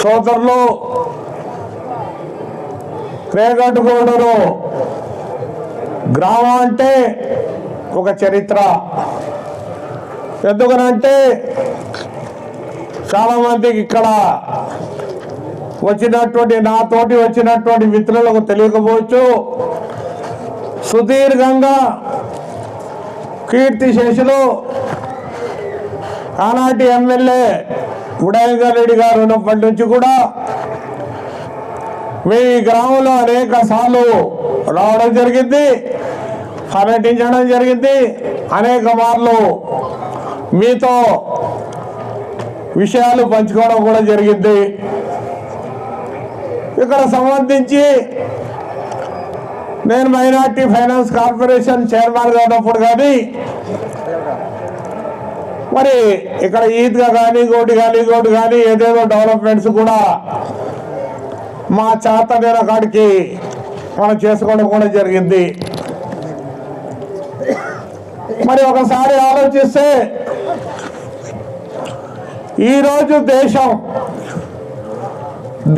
సోదరులు రేగట్టుగూడూరు గ్రామం అంటే ఒక చరిత్ర. ఎందుకనంటే చాలామందికి ఇక్కడ వచ్చినటువంటి నాతోటి వచ్చినటువంటి మిత్రులకు తెలియకపోవచ్చు. సుదీర్ఘంగా కీర్తి శేషులు ఆనాటి ఎమ్మెల్యే ఉదయంగా రెడ్డి గారు ఉన్నప్పటి నుంచి కూడా మీ గ్రామంలో అనేక సార్లు రావడం జరిగింది పర్యటించడం జరిగింది. అనేక మార్లు మీతో విషయాలు పంచుకోవడం కూడా జరిగింది. ఇక్కడ సంబంధించి నేను మైనార్టీ ఫైనాన్స్ కార్పొరేషన్ చైర్మన్గా ఉన్నప్పుడు కానీ మరి ఇక్కడ ఈద్గా కానీ గోటి కానీ గోటి కానీ ఏదేదో డెవలప్మెంట్స్ కూడా మా చేతనైన కాడికి మనం చేసుకోవడం కూడా జరిగింది. మరి ఒకసారి ఆలోచిస్తే ఈరోజు దేశం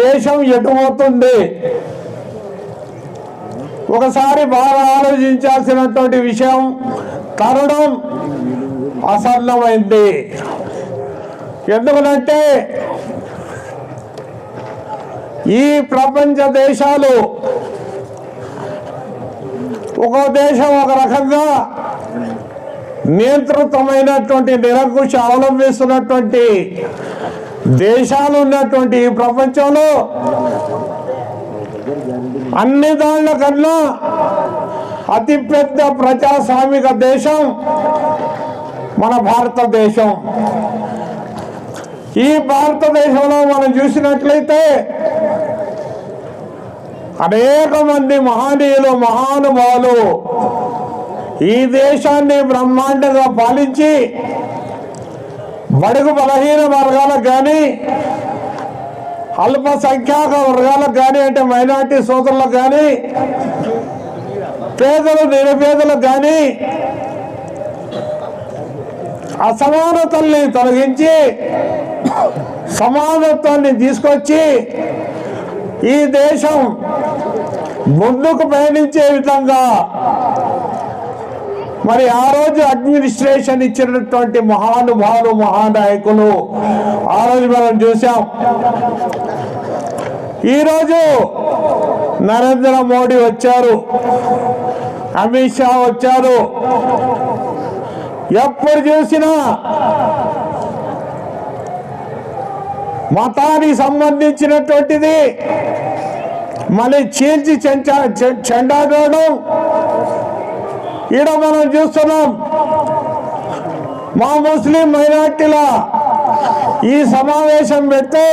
దేశం ఎటుపోతుంది? ఒకసారి బాగా ఆలోచించాల్సినటువంటి విషయం తరుణం అసన్నమైంది ఎందుకంటే ఈ ప్రపంచ దేశాలు ఒక దేశం ఒక రకంగా నియంత్రితమైనటువంటి నిరంకుశ అవలంబిస్తున్నటువంటి దేశాలు ఉన్నటువంటి ఈ ప్రపంచంలో అన్ని దానిల కన్నా అతిపెద్ద ప్రజాస్వామిక దేశం మన భారతదేశం. ఈ భారతదేశంలో మనం చూసినట్లయితే అనేక మంది మహనీయులు మహానుభావులు ఈ దేశాన్ని బ్రహ్మాండంగా పాలించి బడుగు బలహీన వర్గాలకు కానీ అల్పసంఖ్యాక వర్గాలకు కానీ అంటే మైనార్టీ సోదరులకు కానీ పేదలు నిరుపేదలకు కానీ అసమానతల్ని తొలగించి సమానత్వాన్ని తీసుకొచ్చి ఈ దేశం ముందుకు పయనించే విధంగా మరి ఆ రోజు అడ్మినిస్ట్రేషన్ ఇచ్చినటువంటి మహానుభావులు మహానాయకులు ఆ రోజు మనం చూసాం ఈరోజు నరేంద్ర మోడీ వచ్చారు అమిత్ షా వచ్చారు ఎప్పుడు చూసినా మతానికి సంబంధించినటువంటిది మళ్ళీ చీల్చి చెంచా చె- చెండాడడం. ఈడ మనం చూస్తున్నాం మా ముస్లిం మైనార్టీల ఈ సమావేశం పెడితే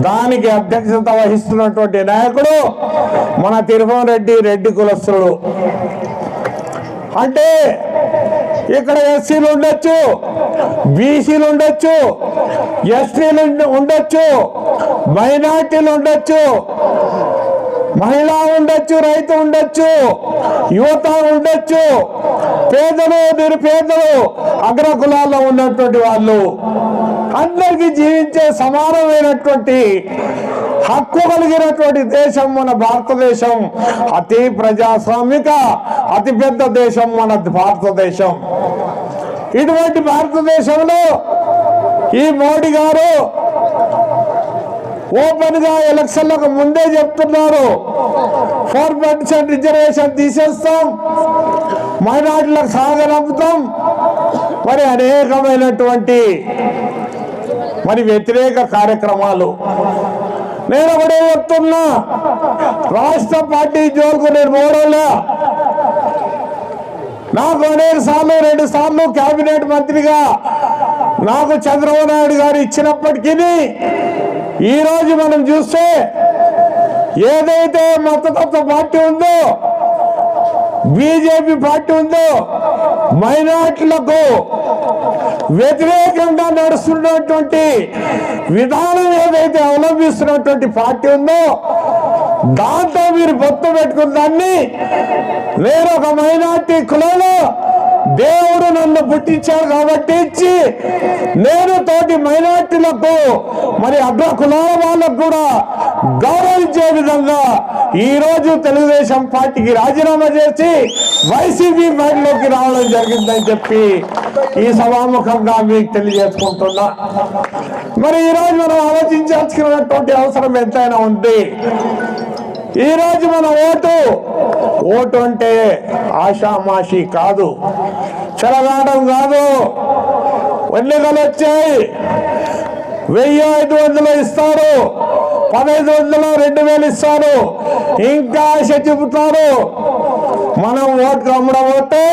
దానికి అధ్యక్షత వహిస్తున్నటువంటి నాయకుడు మన తిరుమల రెడ్డి రెడ్డి కులస్తుడు అంటే ఇక్కడ ఎస్సీలు ఉండొచ్చు బీసీలు ఉండొచ్చు ఎస్టీలు ఉండొచ్చు మైనార్టీలు ఉండొచ్చు మహిళ ఉండొచ్చు రైతు ఉండొచ్చు యువత ఉండొచ్చు పేదలు నిరుపేదలు అగ్రకులాల్లో ఉన్నటువంటి వాళ్ళు అందరికీ జీవించే సమానమైనటువంటి హక్కు కలిగినటువంటి దేశం మన భారతదేశం. అతి ప్రజాస్వామిక అతి పెద్ద దేశం మన భారతదేశం. ఇటువంటి భారతదేశంలో ఈ మోడీ గారు ఓపెన్గా ఎలక్షన్లకు ముందే చెప్తున్నారు. ఫోర్ పర్సెంట్ రిజర్వేషన్ తీసేస్తాం. మైనార్టీలకు సాగనంపుతాం మరి అనేకమైనటువంటి మరి వ్యతిరేక కార్యక్రమాలు నేను ఒకటే చెప్తున్నా. రాష్ట్ర పార్టీ జోలుకు నేను మూడోళ్ళ నాకు అనేక సార్లు రెండు సార్లు కేబినెట్ మంత్రిగా నాకు చంద్రబాబు నాయుడు గారు ఇచ్చినప్పటికీ ఈరోజు మనం చూస్తే ఏదైతే మతతత్వ పార్టీ ఉందో బీజేపీ పార్టీ ఉందో మైనార్టీలకు వ్యతిరేకంగా నడుస్తున్నటువంటి విధానం ఏదైతే అవలంబిస్తున్నటువంటి పార్టీ ఉందో దాంతో మీరు పొత్తు పెట్టుకున్న దాన్ని వేరొక మైనార్టీ కులంలో దేవుడు నన్ను పుట్టించాడు కాబట్టి ఇచ్చి నేను తోటి మైనార్టీలకు మరి అగ్ర కులాల వాళ్ళకు కూడా గౌరవించే విధంగా ఈరోజు తెలుగుదేశం పార్టీకి రాజీనామా చేసి వైసీపీ పార్టీలోకి రావడం జరిగిందని చెప్పి ఈ సభాముఖంగా మీకు తెలియజేసుకుంటున్నా. మరి ఈ రోజు మనం ఆలోచించాల్సినటువంటి అవసరం ఎంతైనా ఉంది. ఈ రోజు మన ఓటు ఓటు అంటే ఆషామాషి కాదు చెలగాడం కాదు. ఎన్నికలు వచ్చాయి వెయ్యి ఐదు వందలు ఇస్తారు. పదహైదు వందలు రెండు వేలు ఇస్తారు ఇంకా ఆశ చెబుతారు మనం ఓట్లు అమ్మడం పోతే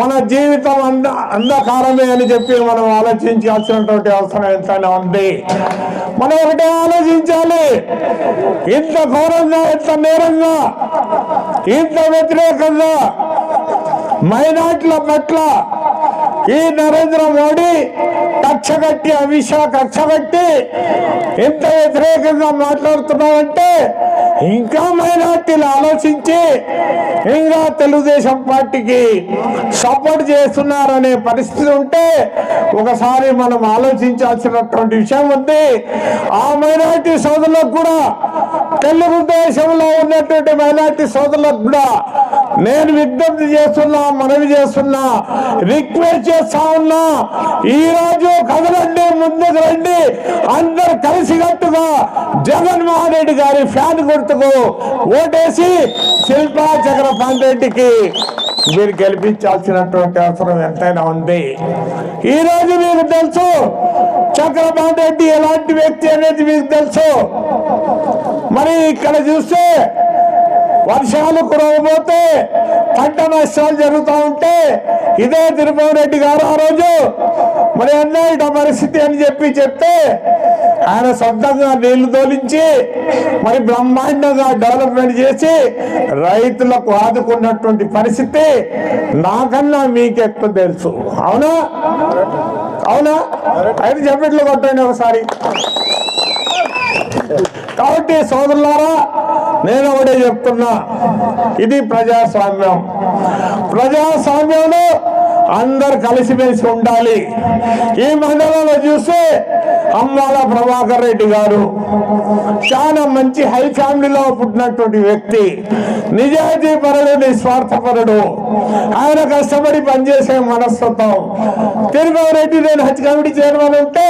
మన జీవితం అంద అంధకారమే అని చెప్పి మనం ఆలోచించాల్సినటువంటి అవసరం ఎంతైనా ఉంది. మనం ఒకటే ఆలోచించాలి. ఇంత ఘోరంగా ఇంత నేరంగా ఇంత వ్యతిరేకంగా మైనార్టీల పట్ల ఈ నరేంద్ర మోడీ కక్షగట్టి అమిత్ షా కక్షగట్టి ఎంత వ్యతిరేకంగా మాట్లాడుతున్నామంటే ఇంకా మైనార్టీలు ఆలోచించి ఇంకా తెలుగుదేశం పార్టీకి సపోర్ట్ చేస్తున్నారనే పరిస్థితి ఉంటే ఒకసారి మనం ఆలోచించాల్సినటువంటి విషయం ఉంది. ఆ మైనార్టీ సోదరులకు కూడా తెలుగుదేశంలో ఉన్నటువంటి మైనార్టీ సోదరులకు కూడా నేను విజ్ఞప్తి చేస్తున్నా మనవి చేస్తున్నా రిక్వెస్ట్ చేస్తా ఉన్నా ఈ రోజు కదలండి ముందుకు రండి అందరు కలిసికట్టుగా జగన్మోహన్ రెడ్డి గారి ఫ్యాన్ గుర్తుకు ఓటేసి శిల్పా చక్ర రెడ్డికి మీరు గెలిపించాల్సినటువంటి అవసరం ఎంతైనా ఉంది. ఈ రోజు మీకు తెలుసు చక్రపాణి రెడ్డి ఎలాంటి వ్యక్తి అనేది మీకు తెలుసు. మరి ఇక్కడ చూస్తే వర్షాలు కురవబోతే పంట నష్టాలు జరుగుతూ ఉంటే ఇదే తిరుపతి రెడ్డి గారు ఆ రోజు మరి అన్నయ్య పరిస్థితి అని చెప్పి చెప్తే ఆయన సొంతంగా నీళ్ళు తోలించి మరి బ్రహ్మాండంగా డెవలప్మెంట్ చేసి రైతులకు ఆదుకున్నటువంటి పరిస్థితి నాకన్నా మీకెక్కువ తెలుసు. అవునా? అవునా? అయితే చెప్పట్లు కొట్టండి ఒకసారి. కాబట్టి సోదరులారా నేను ఒకటే చెప్తున్నా. ఇది ప్రజాస్వామ్యం. ప్రజాస్వామ్యంలో అందరు కలిసిమెలిసి ఉండాలి. ఈ మండలంలో చూస్తే అమ్మాల ప్రభాకర్ రెడ్డి గారు చాలా మంచి హై ఫ్యామిలీలో పుట్టినటువంటి వ్యక్తి. నిజాయితీ పరుడు నిస్వార్థపరుడు. ఆయన కష్టపడి పనిచేసే మనస్తత్వం. తిరుమల రెడ్డి నేను హజ్ కమిటీ చైర్మన్ ఉంటే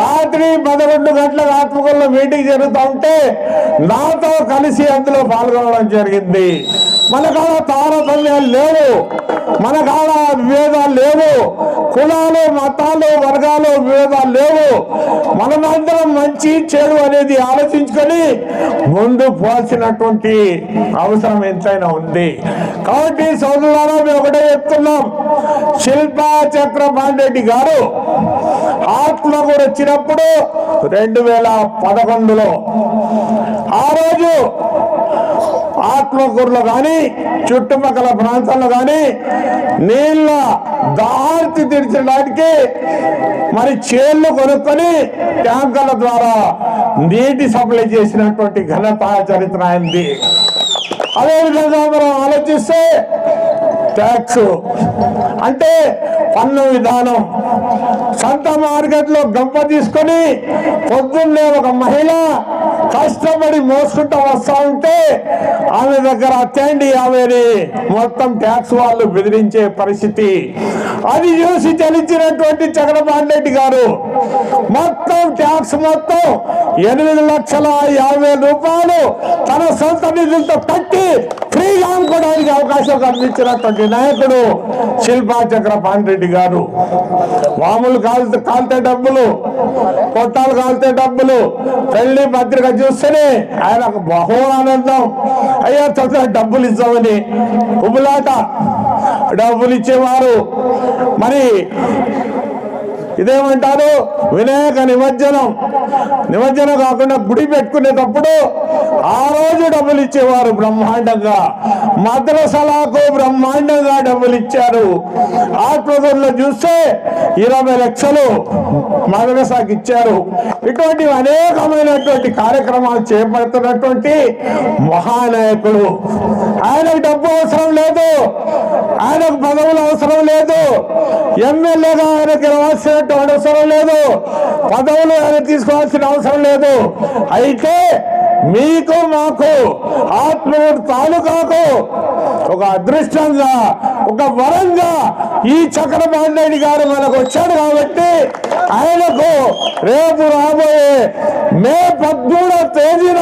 రాత్రి పదకొండు గంటల ఆత్మకూరులో మీటింగ్ జరుగుతూ ఉంటే నాతో కలిసి అందులో పాల్గొనడం జరిగింది. మన కాడ తారతమ్యాలు లేవు. మన కాడ విభేదాలు లేవు. కులాలు మతాలు వర్గాలు విభేదాలు లేవు. మనమందరం మంచి చెడు అనేది ఆలోచించుకొని ముందు పోల్సినటువంటి అవసరం ఎంతైనా ఉంది. కాబట్టి సోదరులారా మేము ఒకటే చెప్తున్నాం. శిల్పా చక్రపాణి రెడ్డి గారు ఆత్మకూరు వచ్చినప్పుడు రెండు వేల పదకొండులో ఆ రోజు ఆత్మకూరులో కానీ చుట్టుపక్కల ప్రాంతాల్లో కానీ నీళ్ళ దార్తి తీర్చడానికి మరి చేళ్ళు కొనుక్కొని ట్యాంకర్ల ద్వారా నీటి సప్లై చేసినటువంటి ఘనత చరిత్ర అయింది అదేవిధంగా మనం ఆలోచిస్తే ట్యాక్స్ అంటే పన్ను విధానం. సంత మార్కెట్లో గంప తీసుకొని పొద్దున్నే ఒక మహిళ కష్టపడి మోసుకుంటా వస్తా ఉంటే ఆమె దగ్గర అత్యండి ఆమెని మొత్తం ట్యాక్స్ వాళ్ళు బెదిరించే పరిస్థితి. అది చూసి చలించినటువంటి చక్రపాణి రెడ్డి గారు మొత్తం ట్యాక్స్ మొత్తం ఎనిమిది లక్షల యాభై రూపాయలు తన సొంత నిధులతో కట్టి ఫ్రీగా అవకాశం కల్పించినటువంటి నాయకుడు శిల్పా చక్రపాణి రెడ్డి గారు. మామూలు కాల్తే కాల్తే డబ్బులు కొట్టాలు కాల్తే డబ్బులు పెళ్ళి పత్రిక చూస్తేనే ఆయనకు బహు ఆనందం. అయ్యా తొందర డబ్బులు ఇస్తామని. ఉబులాట డబ్బులు ఇచ్చేవారు. మరి ఇదేమంటారు? వినాయక నిమజ్జనం. నిమజ్జనం కాకుండా గుడి పెట్టుకునేటప్పుడు ఆ రోజు డబ్బులు ఇచ్చేవారు బ్రహ్మాండంగా. మద్రసలాకు బ్రహ్మాండంగా డబ్బులు ఇచ్చారు. ఆత్మకూరులో చూస్తే ఇరవై లక్షలు మద్రసాకి ఇచ్చారు. ఇటువంటి అనేకమైనటువంటి కార్యక్రమాలు చేపడుతున్నటువంటి మహానాయకుడు ఆయనకు డబ్బు అవసరం లేదు. ఆయనకు పదవులు అవసరం లేదు. ఎమ్మెల్యేగా ఆయనకి రావాల్సినటువంటి అవసరం లేదు. పదవులు ఆయన తీసుకోవాల్సిన అవసరం లేదు. అయితే మీకు మాకు ఆత్మూరు తాలూకాకు ఒక అదృష్టంగా ఒక వరంగా ఈ చక్రపాణి గారు మనకు వచ్చాడు కాబట్టి ఆయనకు రేపు రాబోయే మే పద్మూడవ తేదీన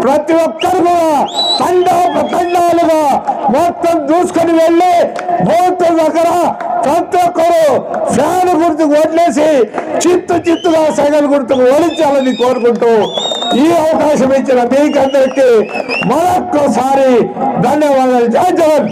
ప్రతి ఒక్కరు కూడా తండాలుగా మొత్తం దూసుకొని వెళ్ళి బోట్ దగ్గర ప్రతి ఒక్కరు ఫ్యాన్ గుర్తుకు వదిలేసి చిత్తు చిత్తుగా సగం గుర్తుకు ఓడించాలని కోరుకుంటూ ఈ అవకాశం ఇచ్చిన మీకందరికీ మరొక్కసారి ధన్యవాదాలు. జై జగన్